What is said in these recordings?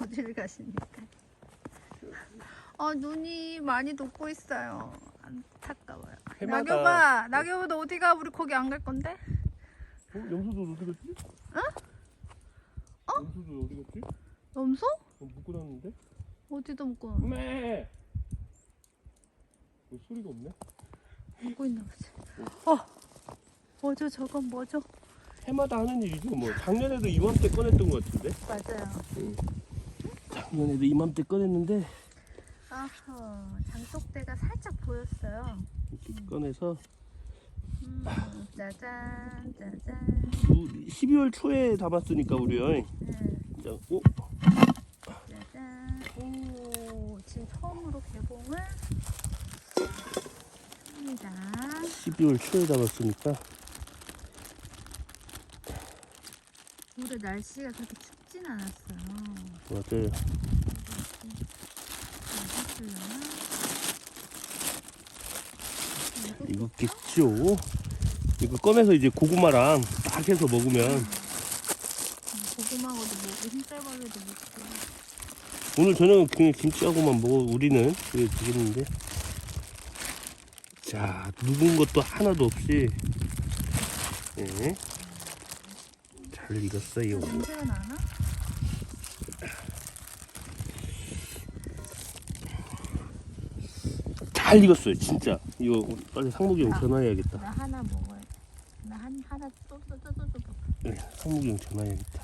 어디를 가십니까? 어 눈이 많이 녹고 있어요. 안타까워요. 해마다- 나경아, 나경아 너 어디 가? 우리 거기 안 갈 건데? 어? 염소도 어디 갔지? 어? 어? 염소도 어디 갔지? 염소? 어, 묶어놨는데? 어디도 묶고 매! 뭐 소리가 없네? 묶고 있나 보지. 어, 뭐죠? 저건 뭐죠? 해마다 하는 일이죠 뭐 작년에도 이맘때 꺼냈던 것 같은데? 맞아요. 작년에도 이맘때 꺼냈는데 아허, 장독대가 살짝 보였어요. 이렇게 꺼내서 음, 짜잔, 짜잔. 12월 초에 담았으니까 우리요 네, 자, 어? 짜잔. 오, 지금 처음으로 개봉을 합니다. 12월 초에 담았으니까 올해 날씨가 그렇게 춥진 않았어요. 맞아요 어디있려나 익었겠죠? 이거 꺼내서 이제 고구마랑 딱 해서 먹으면. 고구마하고도 먹고 흰쌀밥에도 먹고. 오늘 저녁은 그냥 김치하고만 먹어. 우리는. 그래 되겠는데? 자 묵은 것도 하나도 없이. 예. 잘 익었어요. 냄새가 나나? 잘 익었어요 진짜 이거 빨리 아. 전화해야겠다 나 하나 먹어야 돼. 나 한 하나 또또또또 네, 상무기 형 전화해야겠다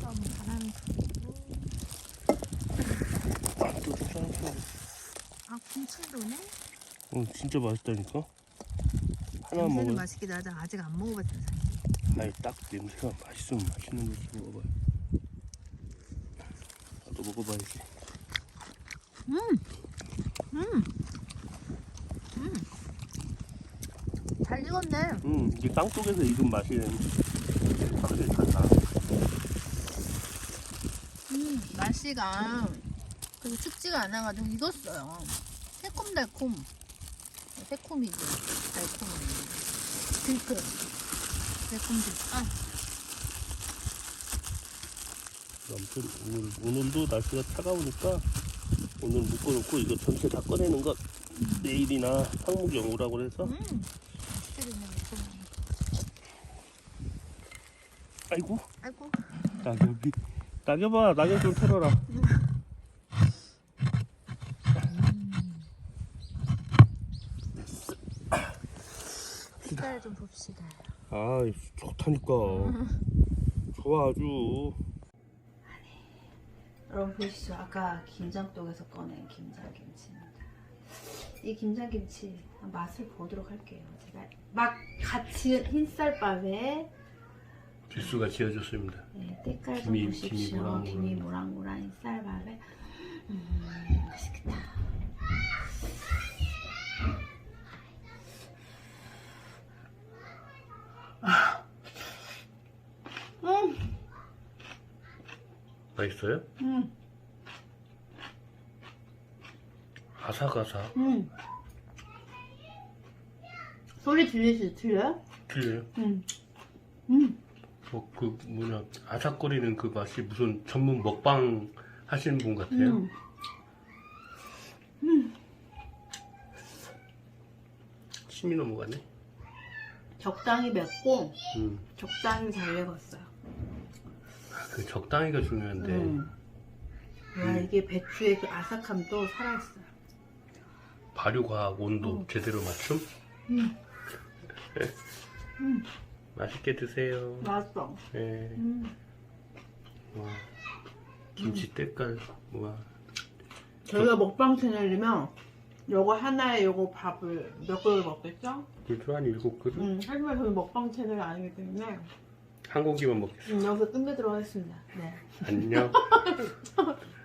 너무 바람이 불고. 아, 또아 김치도네? 어, 진짜 맛있다니까 냄새는 먹어 맛있긴 하다. 아직 안 먹어봤잖아. 아니 딱 냄새가 맛있으면 맛있는 거지 먹어봐요 나도 먹어봐야지 음, 음, 음. 잘 익었네. 음 이게 땅 속에서 익은 맛이 확실히 달라 음, 날씨가 그렇게 춥지가 않아가지고 익었어요. 새콤달콤. 새콤이지. 달콤이. 들크. 달콤 들크. 아, 아무튼 오늘, 오늘도 날씨가 차가우니까 오늘 묶어놓고 이거 전체 다 꺼내는 것. 내일이나 상무경 오라고 해서. 음. 아이고. 아이고. 낙엽이. 낙엽아 낙엽 좀 털어라. 색깔 좀 봅시다. 아 좋다니까. 좋아 아주 여러분 보시죠. 아까 김장떡에서 꺼낸 김장김치입니다. 이 김장김치 맛을 보도록 할게요. 제가 막 같이 흰쌀밥에 뒷수가 지어졌습니다 네, 때깔 좀 김이- 김이 보십시오. 김이 모락모락 흰쌀밥에 음, 맛있겠다. 맛있어요? 음, 아삭아삭 음. 소리 들리시 들려요? 틀려요? 음, 음. 뭐, 그 뭐냐 아삭거리는 그 맛이 무슨 전문 먹방 하시는 분 같아요 음. 침이 넘어가네 적당히 맵고 음. 적당히 잘 익었어요. 아, 그 적당히가 중요한데 음. 와 음. 이게 배추의 그 아삭함도 살아있어요. 발효과학 온도 음. 제대로 맞춤? 음. 음. 맛있게 드세요 맛있어. 네. 음. 와, 김치 때깔 와 저희가 먹방 채널이면 요거 하나에 요거 밥을 몇 그릇 먹겠죠? 그래도 한 일곱 그릇 음, 하지만 저희 먹방 채널이 아니기 때문에 한 공기만 먹겠습니다 음, 여기서 끝내도록 하겠습니다. 네. 안녕